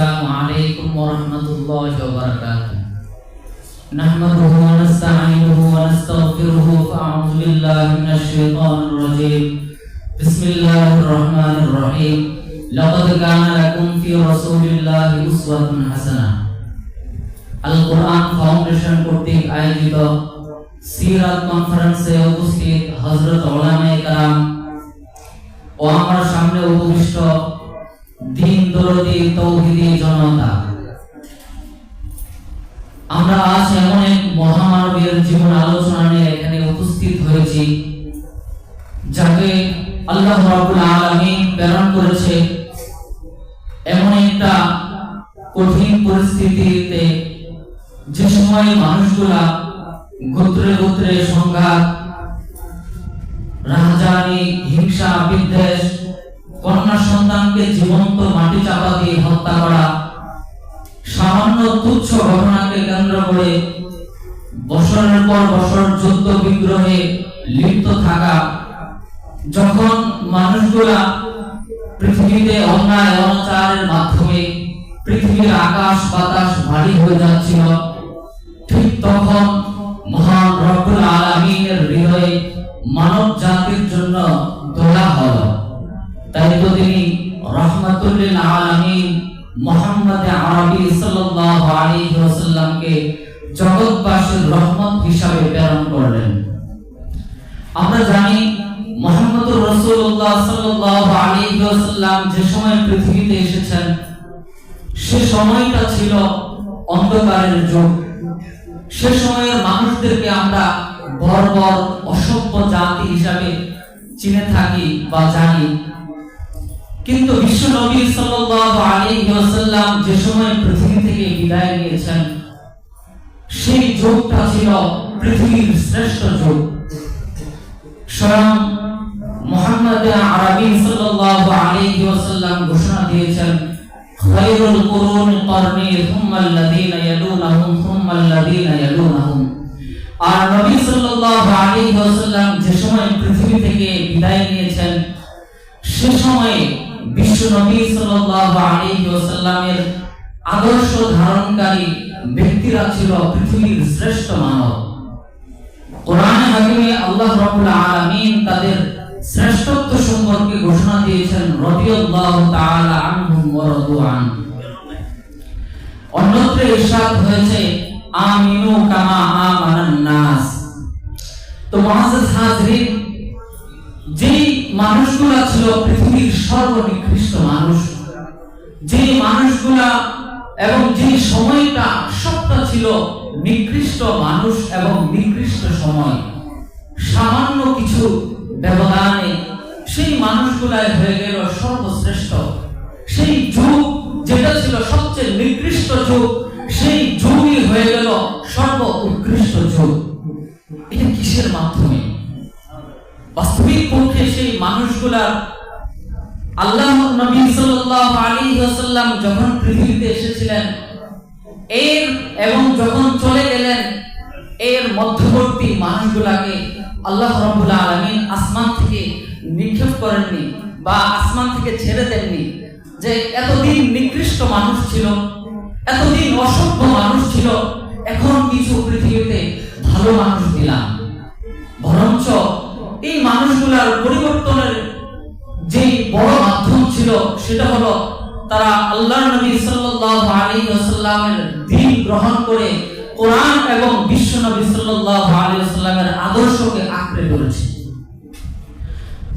السلام عليكم ورحمة الله وبركاته نحمده ونستعينه ونستغفره فأعوذ بالله من الشيطان الرجيم بسم الله الرحمن الرحيم لقد كان لكم في رسول الله أسوة حسنة আল কোরআন foundation কর্তৃক আয়োজিত সিরাত কনফারেন্সে উপস্থিত হযরত ওলামায়ে কারাম ও আমার সামনে উপবিষ্ট দিন দরদি তৌহিদি জনতা। আমরা আজ এমন এক মহামানবের জীবন আলোচনা নিয়ে এখানে উপস্থিত হয়েছি, যাকে আল্লাহ রাব্বুল আলামিন প্রেরণ করেছে এমন একটা কঠিন পরিস্থিতিতে যে সময় মানুষগুলা গোত্রে গোত্রে সংঘাত রাজানি হিংসা, বিদ্বেষ কন্যা সন্তানকে জীবন্ত মাটি চাপা দিয়ে হত্যা করা, সামান্য তুচ্ছ ঘটনাকে কেন্দ্র করে বছরের পর বছর যুদ্ধ বিগ্রহে লিপ্ত থাকা, যখন মানুষগুলা পৃথিবীতে অন্যায় অনাচারের মাধ্যমে পৃথিবীর আকাশ বাতাস ভারী হয়ে যাচ্ছিল, ঠিক তখন মহান রব্বুল আলামিনের হৃদয়ে মানব জাতির জন্য দোয়া হলো। সাল্লাল্লাহু আলাইহি ওয়াসাল্লামকে জগৎবাসীর রহমত হিসাবে প্রেরণ করলেন। আমরা জানি মুহাম্মদুর রাসূলুল্লাহ সাল্লাল্লাহু আলাইহি ওয়াসাল্লাম যে সময় পৃথিবীতে এসেছেন, সে সময়টা ছিল অন্ধকারের যুগ। সে সময়ের মানুষদেরকে আমরা বর্বর, অসভ্য জাতি হিসাবে চিনে থাকি বা জানি। কিন্তু বিশ্ব নবী সাল্লাল্লাহু আলাইহি ওয়াসাল্লাম যে সময় পৃথিবী থেকে বিদায় নিয়েছেন, সেই যুগটা ছিল পৃথিবীর শ্রেষ্ঠ যুগ। স্বয়ং মুহাম্মদ আরবি সাল্লাল্লাহু আলাইহি ওয়াসাল্লাম ঘোষণা দিয়েছেন, খায়রুল কুরুন করনি থুম্মা আল্লাযীনা ইয়ালুনাহুম থুম্মা আল্লাযীনা ইয়ালুনাহুম। আর নবী সাল্লাল্লাহু আলাইহি ওয়াসাল্লাম যে সময় পৃথিবী থেকে বিদায় নিয়েছেন, সে সময়ে বিশ্ব নবী সাল্লাল্লাহু আলাইহি ওয়াসাল্লামের আদর্শ ধারণকারী ব্যক্তিরা ছিল পৃথিবীর শ্রেষ্ঠ মানব। কোরআনে হাকিমে আল্লাহ রাব্বুল আলামিন তাদের শ্রেষ্ঠত্ব সম্পর্কে ঘোষণা দিয়েছেন, রাদিয়াল্লাহু তাআলা আনহুম ওয়া রাদু আন। অন্যত্র ইরশাদ হয়েছে, আমিনু কামা আমানান নাস। তো মুআজ্জাজ হাজরিন মানুষগুলা ছিল পৃথিবীর সর্বনিকৃষ্ট মানুষ। যে মানুষগুলা এবং যে সময়টা সবটা ছিল নিকৃষ্ট মানুষ এবং নিকৃষ্ট সময়। সামান্য কিছু ব্যবধানে সেই মানুষগুলাই হয়ে গেল সর্বশ্রেষ্ঠ। সেই যুগ যেটা ছিল সবচেয়ে নিকৃষ্ট যুগ, সেই যুগই হয়ে গেল সর্ব উৎকৃষ্ট যুগ। এটা কিসের মাধ্যমে? বাস্তবিক পক্ষে সেই মানুষগুলা আল্লাহ নবী সাল্লাল্লাহু আলাইহি ওয়াসাল্লাম যখন পৃথিবীতে এসেছিলেন, এর এবং যখন চলে গেলেন, এর মধ্যবর্তী মানুষগুলাকে আল্লাহ রাব্বুল আলামিন আসমান থেকে নিক্ষেপ করেননি বা আসমান থেকে ছেড়ে দেননি যে এতদিন নিকৃষ্ট মানুষ ছিল, এতদিন অসভ্য মানুষ ছিল, এখন কিছু পৃথিবীতে ভালো মানুষ দিলাম। বরঞ্চ এই মানুষগুলার পরিবর্তনের যে বড় মাধ্যম ছিল, সেটা হলো তারা আল্লাহ নবী সাল্লাল্লাহু আলাইহি ওয়াসাল্লামের দ্বীন গ্রহণ করে কোরআন এবং বিশ্ব নবী সাল্লাল্লাহু আলাইহি ওয়াসাল্লামের আদর্শকে আঁকড়ে ধরেছে।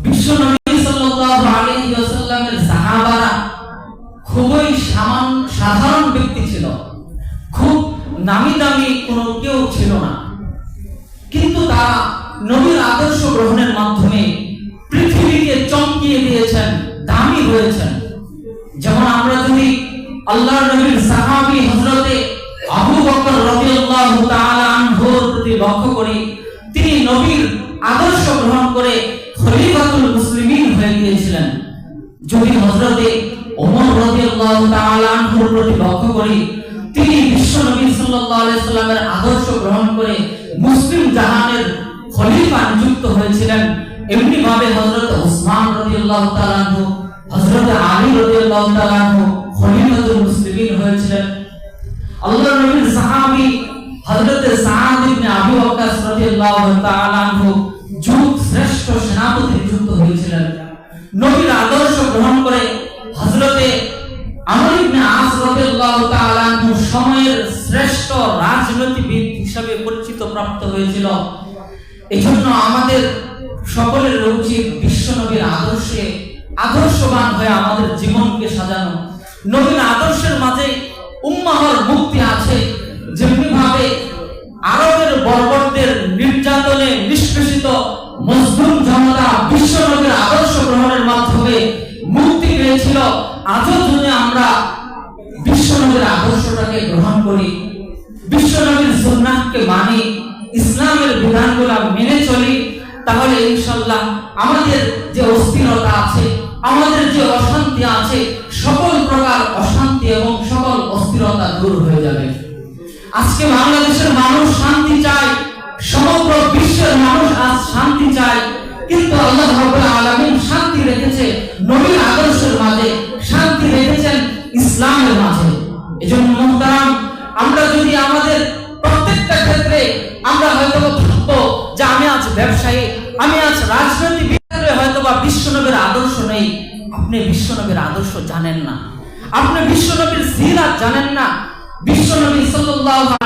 বিশ্ব নবী সাল্লাল্লাহু আলাইহি ওয়াসাল্লামের সাহাবারা খুবই সামান, সাধারণ ব্যক্তি ছিল। খুব নামি দামি কোনো কেউ ছিল না। কিন্তু তারা নবীর আদর্শ গ্রহণের মাধ্যমে পৃথিবীকে চমকিয়ে দিয়েছেন, দামি হয়েছেন। যেমন আমরা যদি আল্লাহ নবীর সাহাবী হযরতে আবু বকর রাদিয়াল্লাহু তাআলা আনহুর প্রতি লক্ষ্য করি, তিনি নবীর আদর্শ গ্রহণ করে খলিফাতুল মুসলিমিন হয়ে গিয়েছিলেন। যদি হযরতে ওমর রাদিয়াল্লাহু তাআলা আনহুর প্রতি লক্ষ্য করি, তিনি বিশ্ব নবী সাল্লাল্লাহু আলাইহি সাল্লামের আদর্শ গ্রহণ করে মুসলিম জাহানের খলিফা নিযুক্ত হয়েছিলেন। এমনি ভাবে হযরত ওসমান রাদিয়াল্লাহু তাআলা হযরত আলী রাদিয়াল্লাহু তাআলা খলিফাতুল মুসলিমিন আল্লাহ নবীর সাহাবী হযরত সাদ ইবনে আবু ওয়াক্কাস রাদিয়াল্লাহু তাআলা যুগ শ্রেষ্ঠ সেনাপতি নিযুক্ত হয়েছিলেন। নবীর আদর্শ গ্রহণ করে হযরতে আমর ইবনে আস রাদিয়াল্লাহু তাআলা সময়ের শ্রেষ্ঠ রাজনীতিবিদ হিসাবে পরিচিত প্রাপ্ত হয়েছিল। এজন্য আমাদের সকলের উচিত বিশ্ব নবীর আদর্শে আদর্শবান হয়ে আমাদের জীবনকে সাজানো। নবীন আদর্শের মাঝে উম্মাহর মুক্তি আছে। যেমনি ভাবে আরবের বর্বরদের নির্যাতনে নিষ্পেষিত মজলুম জনতা বিশ্ব নবীর আদর্শ গ্রহণের মাধ্যমে মুক্তি পেয়েছিল, আজও যদি আমরা বিশ্ব নবীর আদর্শটাকে গ্রহণ করি, বিশ্ব নবীর সুন্নাহকে মানি ইসলামের বিধানগুলো মেনে চলি, তাহলে ইনশাল্লাহ আমাদের যে অস্থিরতা আছে, আমাদের যে অশান্তি আছে, সকল প্রকার অশান্তি এবং সকল অস্থিরতা দূর হয়ে যাবে। আজকে বাংলাদেশের মানুষ শান্তি চায়, সমগ্র বিশ্বের মানুষ আজ শান্তি চায়, কিন্তু আল্লাহ রাব্বুল আলামিন শান্তি রেখেছে নবীর আদর্শের মাঝে, শান্তি রেখেছেন ইসলামের মাঝে। এজন্য মুহতারাম, আমরা যদি আমাদের আমরা হয়তো ভাববো যে আমি আজ ব্যবসায়ী, আমি আজ রাজনৈতিক হয়তো বা বিশ্বনবীর আদর্শ নেই। আপনি বিশ্বনবীর আদর্শ জানেন না। আপনি বিশ্বনবীর সিরাত জানেন না। বিশ্বনবী সাল্লাল্লাহু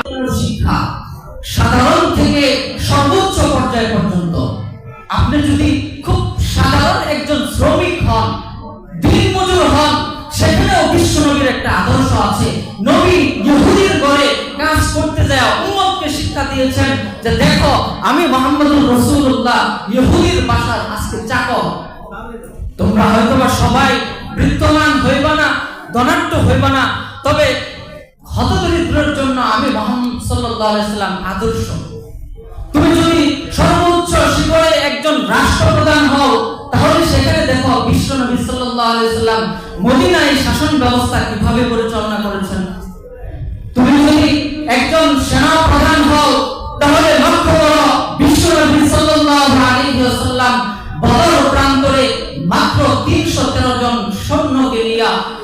দিয়েছেন যে দেখো, আমি মোহাম্মদুর রাসূলুল্লাহ ইহুদির বাসার আজকে চাকর। তোমরা হয়তোবা সবাই বৃত্তমান হইবা না, ধনাঢ্য হইবা না, তবে হতদরিদ্রের জন্য আমি মোহাম্মদ সাল্লাল্লাহু আলাইহি সাল্লাম আদর্শ। তুমি যদি সর্বোচ্চ শিখরে একজন রাষ্ট্রপ্রধান হও, তাহলে সেখানে দেখো বিশ্ব নবী সাল্লাল্লাহু আলাইহি সাল্লাম মদিনায় শাসন ব্যবস্থা কীভাবে পরিচালনা করেছেন। তুমি যদি একজন সেনা প্রধান হও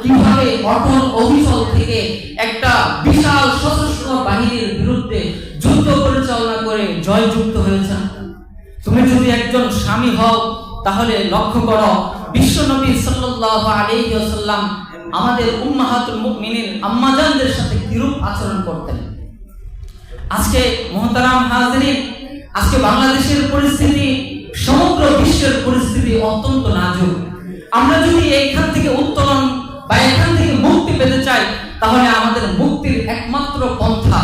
কীভাবে অটল অবিচল থেকে একটা বিশাল সশস্ত্র বাহিনীর বিরুদ্ধে যুদ্ধ পরিচালনা করে জয়যুক্ত হয়েছেন? তুমি যদি একজন স্বামী হও, তাহলে লক্ষ্য করো, বিশ্ব নবী সাল্লাল্লাহু আলাইহি ওয়াসাল্লাম আমাদের উম্মাহাতুল মুমিনিন আম্মাজানদের সাথে কিরূপ আচরণ করতেন? আজকে মোহতারাম হাজরিন, আজকে বাংলাদেশের পরিস্থিতি, সমগ্র বিশ্বের পরিস্থিতি অত্যন্ত নাজুক। আমরা যদি এইখান থেকে উত্তোলন বা এখান থেকে মুক্তি পেতে চাই, তাহলে আমাদের মুক্তির একমাত্র পন্থা,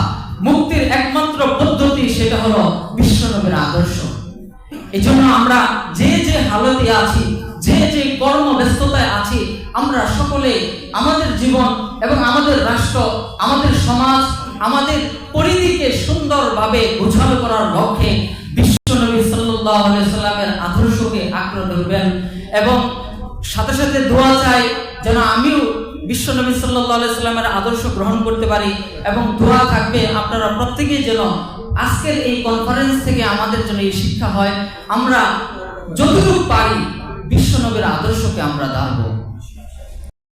মুক্তির একমাত্র পদ্ধতি সেটা হলো বিশ্বনবীর আদর্শ। এই জন্য আমরা যে যে হালতে আছি, যে যে কর্ম ব্যস্ততায় আছি, আমরা সকলে আমাদের জীবন এবং আমাদের রাষ্ট্র, আমাদের সমাজ, আমাদের পরিধিকে সুন্দরভাবে গোছালো করার লক্ষ্যে বিশ্বনবী আলাইহি সাল্লামের আদর্শকে আঁকড়ে ধরবেন এবং সাথে সাথে দোয়া চাই যেন আমিও বিশ্বনবী নবী সাল্লামের আদর্শ গ্রহণ করতে পারি এবং দোয়া থাকবে আপনারা প্রত্যেকেই যেন আজকের এই কনফারেন্স থেকে আমাদের জন্য এই শিক্ষা হয়। আমরা যতটুকু পারি বিশ্বনবীর আদর্শকে আমরা দাঁড়াবো